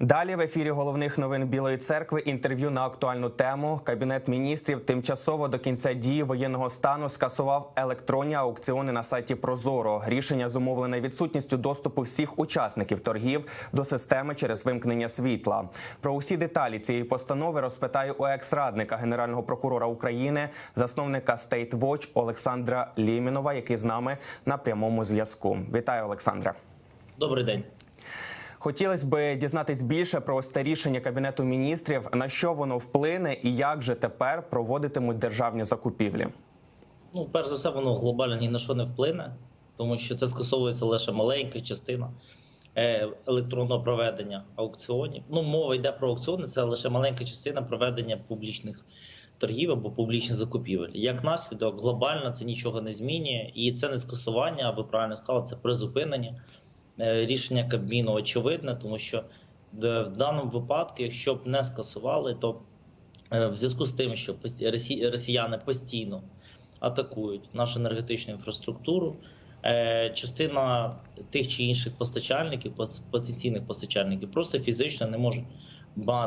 Далі в ефірі головних новин Білої церкви інтерв'ю на актуальну тему. Кабінет міністрів тимчасово до кінця дії воєнного стану скасував електронні аукціони на сайті Прозоро. Рішення зумовлене відсутністю доступу всіх учасників торгів до системи через вимкнення світла. Про усі деталі цієї постанови розпитаю у екс-радника генерального прокурора України, засновника State Watch Олександра Лімінова, який з нами на прямому зв'язку. Вітаю, Олександра. Добрий день. Хотілося б дізнатись більше про це рішення кабінету міністрів, на що воно вплине і як же тепер проводитимуть державні закупівлі. Ну, перш за все, воно глобально ні на що не вплине, тому що це скасовується лише маленька частина е, електронного проведення аукціонів. Ну, мова йде про аукціони, це лише маленька частина проведення публічних торгів або публічних закупівель. Як наслідок, глобально це нічого не змінює, і це не скасування, а ви правильно сказали, це призупинення. Е, Рішення Кабміну очевидне, тому що в в даному випадку, якщо б не скасували, то е, в зв'язку з тим, що росіяни постійно атакують нашу енергетичну інфраструктуру. е, Частина тих чи інших постачальників, потенційних постачальників, просто фізично не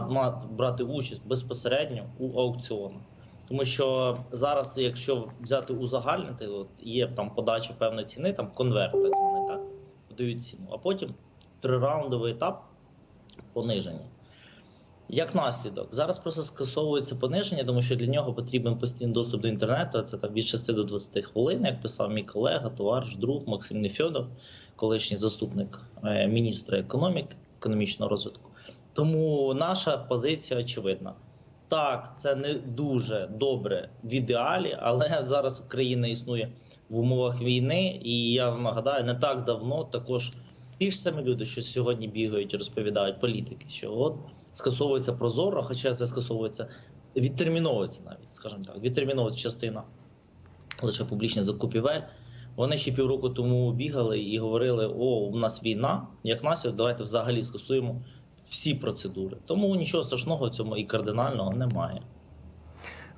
ма- брати участь безпосередньо у аукціонах. Тому що зараз, якщо взяти узагальнити, от є там подача певної ціни, там конверт, так званий, так подають ціну, а потім трираундовий етап пониження. Як наслідок, зараз просто скасовується пониження, тому що для нього потрібен постійний доступ до інтернету. Це там від 6 до 20 хвилин, як писав мій колега, товариш, друг Максим Нефьодов, колишній заступник е, міністра економіки, економічного розвитку. Тому наша позиція очевидна. Так, це не дуже добре в ідеалі, але зараз країна існує в умовах війни, і я вам нагадаю, не так давно також ті ж самі люди, що сьогодні бігають і розповідають політики, що от скасовується прозоро, хоча це скасовується, відтерміновується навіть, скажімо так, відтерміновується частина лише публічних закупівель. Вони ще півроку тому бігали і говорили: о, у нас війна, як наслідок, давайте взагалі скасуємо всі процедури. Тому нічого страшного в цьому і кардинального немає.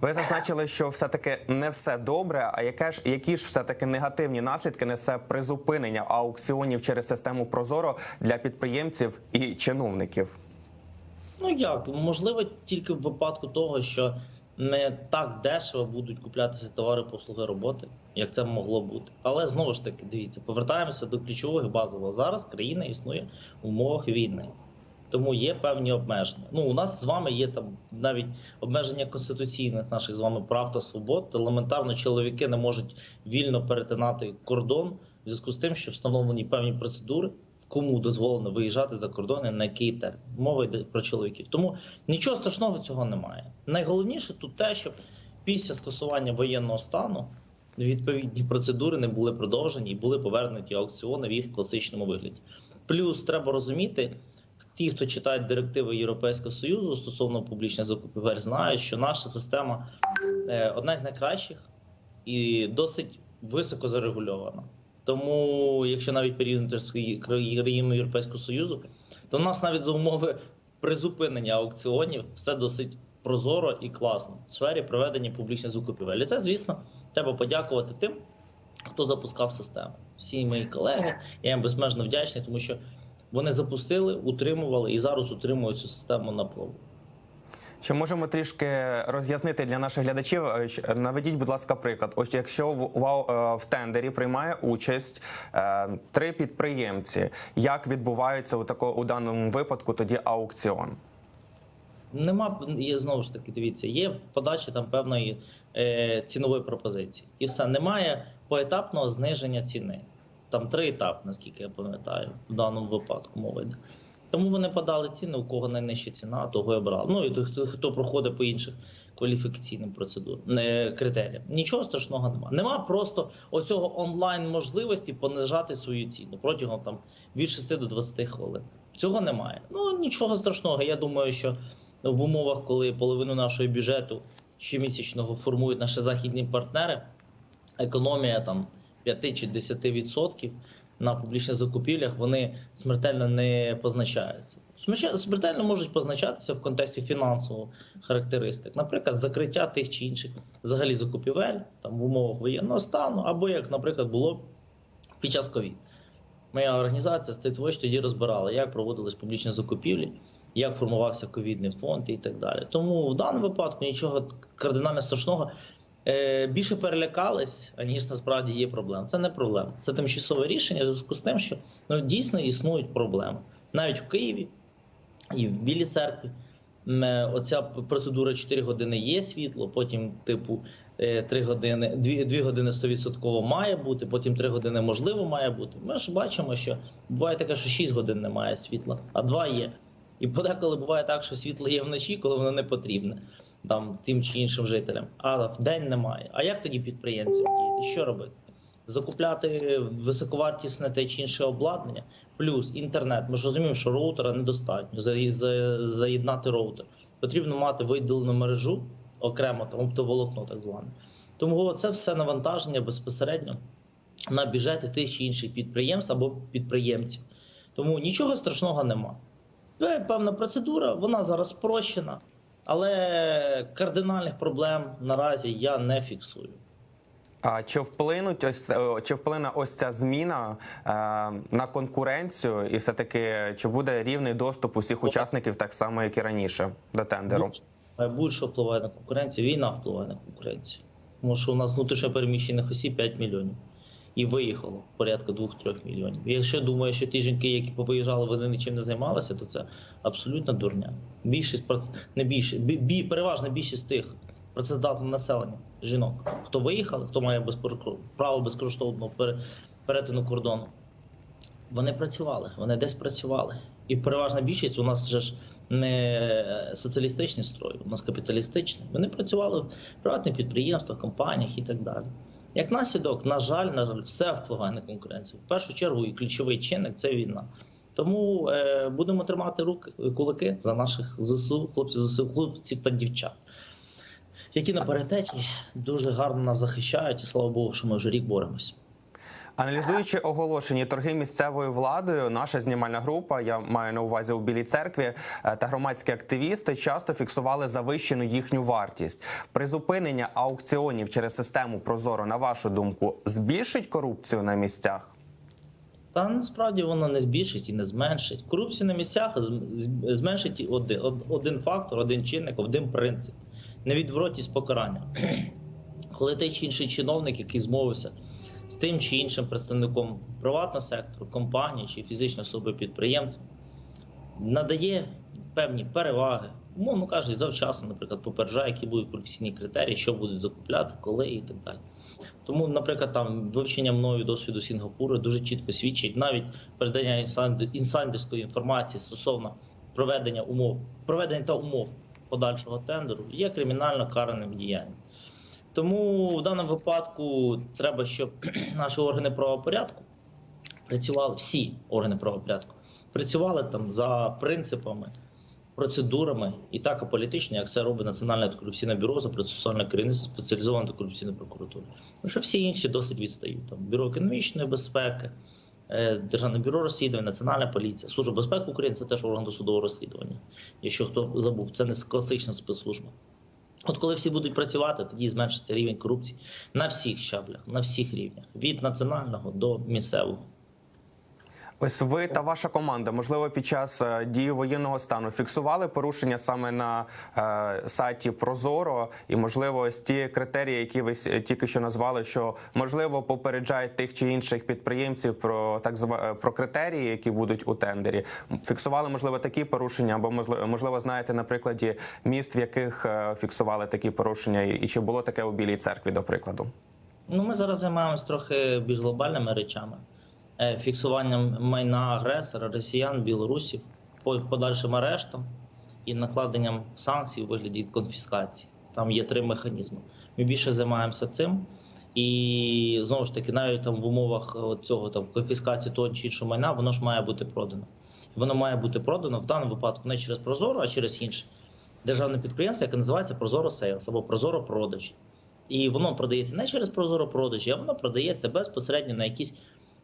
Ви зазначили, що все таки не все добре. А яке ж які ж все таки негативні наслідки несе призупинення аукціонів через систему Прозоро для підприємців і чиновників? Ну як можливо, тільки в випадку того, що не так дешево будуть куплятися товари, послуги роботи, як це могло бути. Але знову ж таки, дивіться, повертаємося до ключового базового. Зараз країна існує в умовах війни. Тому є певні обмеження. Ну, у нас з вами є там навіть обмеження конституційних наших з вами прав та свобод. Елементарно, чоловіки не можуть вільно перетинати кордон в зв'язку з тим, що встановлені певні процедури, кому дозволено виїжджати за кордони, на який термін. Мова йде про чоловіків. Тому нічого страшного цього немає. Найголовніше тут те, щоб після скасування воєнного стану відповідні процедури не були продовжені і були повернуті аукціони в їх класичному вигляді. Плюс треба розуміти. Ті, хто читають директиви Європейського союзу стосовно публічних закупівель, знають, що наша система е, одна з найкращих і досить високо зарегульована. Тому, якщо навіть порівняти з країною Європейського союзу, то в нас навіть за умови призупинення аукціонів все досить прозоро і класно в сфері проведення публічних закупівель. І це, звісно, треба подякувати тим, хто запускав систему. Всі мої колеги, я їм безмежно вдячний, тому що вони запустили, утримували і зараз утримують цю систему на плаву. Чи можемо трішки роз'яснити для наших глядачів? Е, Наведіть, будь ласка, приклад. Ось якщо в, в, е, в тендері приймає участь е, три підприємці, як відбувається у тако у даному випадку тоді аукціон? Нема є знову ж таки. Дивіться, є подача там певної е, цінової пропозиції, і все немає поетапного зниження ціни. Там три етапи, наскільки я пам'ятаю, в даному випадку мова йде. Тому вони подали ціни, у кого найнижча ціна, того і брали. Ну і хто, хто проходить по інших кваліфікаційним процедурам е, критеріям. Нічого страшного нема. Нема просто оцього онлайн можливості понижати свою ціну протягом там від 6 до 20 хвилин. Цього немає. Ну нічого страшного. Я думаю, що в умовах, коли половину нашого бюджету щомісячного формують наші західні партнери, економія там 5 чи 10% на публічних закупівлях, вони смертельно не позначаються. Смертельно можуть позначатися в контексті фінансового характеристик, наприклад, закриття тих чи інших взагалі закупівель там в умовах воєнного стану, або як, наприклад, було під час ковід. Моя організація State тоді розбирала, як проводились публічні закупівлі як формувався ковідний фонд і так далі. Тому в даному випадку нічого кардинально страшного. Е, Більше перелякались, аніж насправді є проблема. Це не проблема. Це тимчасове рішення в зв'язку з тим, що ну, дійсно існують проблеми. Навіть в Києві і в Білій церкві. е, Оця процедура 4 години є світло, потім, типу, 3 години, 2, 2 години 100% має бути, потім 3 години можливо має бути. Ми ж бачимо, що буває таке, що 6 годин немає світла, а 2 є. І подеколи буває так, що світло є вночі, коли воно не потрібне там тим чи іншим жителям, а в день немає. А як тоді підприємцям діяти? Що робити? Закупляти високовартісне те чи інше обладнання, плюс інтернет. Ми ж розуміємо, що роутера недостатньо. За- за- Заєднати роутер. Потрібно мати виділену мережу окремо, там оптоволокно, так зване. Тому це все навантаження безпосередньо на бюджети тих чи інших підприємств або підприємців. Тому нічого страшного нема. Певна процедура, вона зараз спрощена, але кардинальних проблем наразі я не фіксую. А чи вплинуть ось чи вплине ось ця зміна е, на конкуренцію, і все таки чи буде рівний доступ усіх учасників, так само як і раніше, до тендеру? Будь-що впливає на конкуренцію, війна впливає на конкуренцію. Тому що у нас внутрішньо переміщених осіб 5 мільйонів. І виїхало порядка 2-3 мільйонів. Якщо думаю, що ті жінки, які повиїжджали, вони нічим не займалися, то це абсолютно дурня. Більшість не більше, бі- переважна більшість тих працездатного населення жінок, хто виїхали, хто має безпор- право безкоштовного пере- перетину кордону, вони працювали, вони десь працювали. І переважна більшість у нас же ж не соціалістичний строй, у нас капіталістичний. Вони працювали в приватних підприємствах, компаніях і так далі. Як наслідок, на жаль, на жаль, все впливає на конкуренцію. В першу чергу і ключовий чинник це війна. Тому е, будемо тримати руки кулаки за наших ЗСУ, хлопців ЗСУ, хлопців та дівчат, які на паритеті дуже гарно нас захищають, і слава Богу, що ми вже рік боремось. Аналізуючи оголошені торги місцевою владою, наша знімальна група, я маю на увазі у Білій церкві, е, та громадські активісти часто фіксували завищену їхню вартість. Призупинення аукціонів через систему Прозоро, на вашу думку, збільшить корупцію на місцях? Та насправді воно не збільшить і не зменшить. Корупцію на місцях зменшить один, один фактор, один чинник, один принцип невідворотність покарання. Коли той чи інший чиновник, який змовився з тим чи іншим представником приватного сектору, компанії чи фізичної особи підприємцем, надає певні переваги, умовно кажучи, завчасно, наприклад, попереджає, які будуть професійні критерії, що будуть закупляти, коли і так далі. Тому, наприклад, там вивчення мною досвіду Сінгапуру дуже чітко свідчить навіть передання інсайд- інсайдерської інформації стосовно проведення умов, проведення та умов подальшого тендеру є кримінально караним діянням. Тому в даному випадку треба, щоб наші органи правопорядку працювали, всі органи правопорядку працювали там за принципами, процедурами і так аполітично, як це робить Національне антикорупційне бюро за процесуальне керівництво спеціалізованої антикорупційної прокуратури. Тому що всі інші досить відстають. Там бюро економічної безпеки, е, Державне бюро розслідувань, Національна поліція, Служба безпеки України це теж орган досудового розслідування. Якщо хто забув, це не класична спецслужба. От коли всі будуть працювати, тоді зменшиться рівень корупції на всіх щаблях, на всіх рівнях, від національного до місцевого. Ось ви та ваша команда, можливо, під час е, дії воєнного стану фіксували порушення саме на е, сайті Прозоро, і можливо, ось ті критерії, які ви тільки що назвали, що можливо попереджають тих чи інших підприємців про так зва е, про критерії, які будуть у тендері. Фіксували можливо такі порушення, або можливо, знаєте на прикладі міст, в яких е, фіксували такі порушення, і чи було таке у Білій церкві, до прикладу. Ну, ми зараз займаємось трохи більш глобальними речами. Е, Фіксуванням майна агресора, росіян, білорусів, подальшим арештом і накладенням санкцій у вигляді конфіскації. Там є три механізми. Ми більше займаємося цим. І знову ж таки, навіть там в умовах цього там конфіскації того чи іншого майна, воно ж має бути продано. Воно має бути продано в даному випадку не через Прозоро, а через інше державне підприємство, яке називається Прозоро Сейлс або Прозоро Продаж. І воно продається не через Прозоро продажі, а воно продається безпосередньо на якісь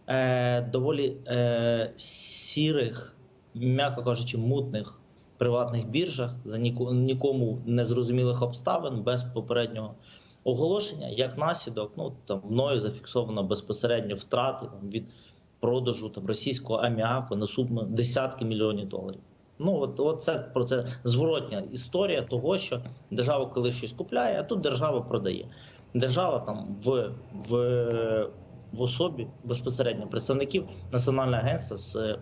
е, доволі е, сірих, м'яко кажучи, мутних приватних біржах за ніко- нікому незрозумілих обставин, без попереднього оголошення. Як наслідок, ну там мною зафіксовано безпосередньо втрати там, від продажу там російського аміаку на суму десятки мільйонів доларів. Ну от, от це про це зворотня історія того, що держава коли щось купляє, а тут держава продає. Держава там в, в, в особі безпосередньо представників Національного агентства з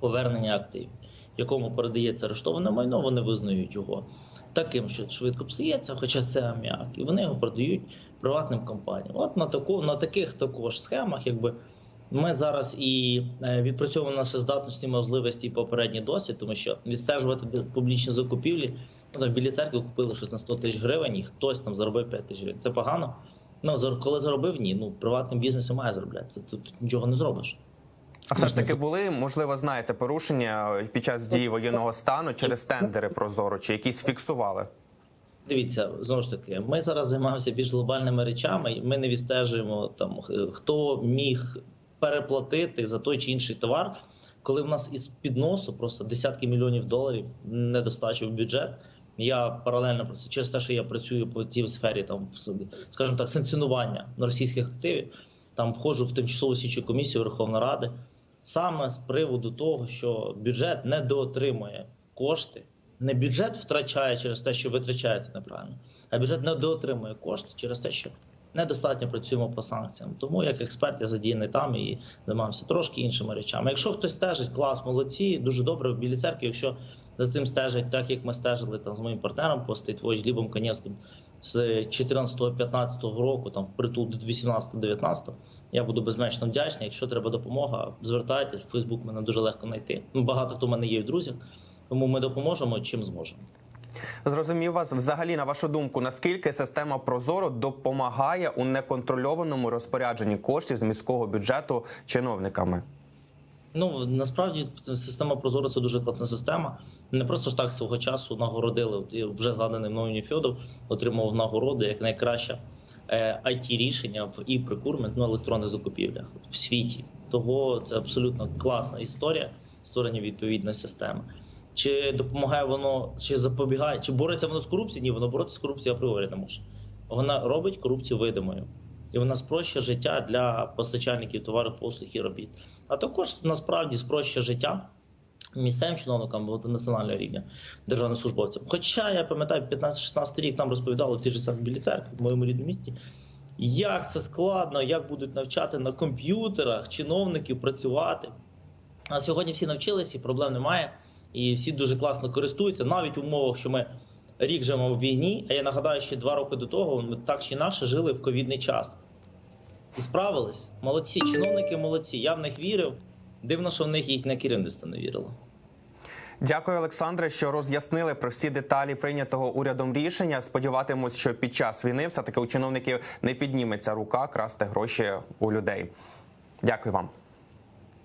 повернення активів, якому передається арештоване майно, вони визнають його таким, що швидко псується, хоча це аміак, і вони його продають приватним компаніям. От на таку на таких також схемах, якби ми зараз і е, відпрацьовуємо наші здатності, можливості і попередній досвід, тому що відстежувати публічні закупівлі. Ну, білій церкві купили щось на 100 тисяч гривень, і хтось там заробив 5 тисяч гривень. Це погано. Ну коли заробив, ні. Ну приватним бізнесом має заробляти. Це тут нічого не зробиш. А все ж таки були, можливо, знаєте, порушення під час дії воєнного стану через тендери Прозоро, чи якісь фіксували? Дивіться, знову ж таки, ми зараз займаємося більш глобальними речами. і Ми не відстежуємо там хто міг переплатити за той чи інший товар, коли в нас із підносу просто десятки мільйонів доларів недостача в бюджет. Я паралельно просто через те, що я працюю по цій сфері, там скажімо так, санкціонування російських активів. Там входжу в тимчасову слідчу комісію Верховної Ради саме з приводу того, що бюджет недоотримує кошти. Не бюджет втрачає через те, що витрачається неправильно, а бюджет недоотримує кошти через те, що недостатньо працюємо по санкціям. Тому як експерт я задіяний там і займаємося трошки іншими речами. Якщо хтось стежить, клас, молодці, дуже добре в білій церкві. Якщо за цим стежать, так як ми стежили там з моїм партнером по стейтвоч Глібом Канєвським з 14-15 року, там впритул до 18-19, я буду безмежно вдячний. Якщо треба допомога, звертайтесь. Фейсбук мене дуже легко знайти. Ну, Багато хто в мене є в друзях, тому ми допоможемо чим зможемо. Зрозумів вас взагалі на вашу думку, наскільки система Прозоро допомагає у неконтрольованому розпорядженні коштів з міського бюджету чиновниками? Ну насправді система Прозоро це дуже класна система. Не просто ж так свого часу нагородили. І вже згаданий мною Ніфьодов отримав нагороду як найкраще it рішення в і прикурмент ну, електронних закупівлях в світі. Того це абсолютно класна історія створення відповідної системи. Чи допомагає воно, чи запобігає, чи бореться воно з корупцією? Ні, воно боротися з корупцією апріорі не може. Вона робить корупцію видимою. І вона спрощує життя для постачальників товарів, послуг і робіт. А також насправді спрощує життя місцевим чиновникам або національного рівня державним службовцям. Хоча я пам'ятаю, 15-16 рік нам розповідали в тій же самій білій церкві, в моєму рідному місті, як це складно, як будуть навчати на комп'ютерах чиновників працювати. А сьогодні всі навчилися, і проблем немає. І всі дуже класно користуються, навіть в умовах, що ми рік живемо в війні. А я нагадаю, що два роки до того ми так чи інакше жили в ковідний час. І справились. Молодці, чиновники молодці. Я в них вірив. Дивно, що в них їхнє керівництво не вірило. Дякую, Олександре, що роз'яснили про всі деталі прийнятого урядом рішення. Сподіватимусь, що під час війни все таки у чиновників не підніметься рука красти гроші у людей. Дякую вам.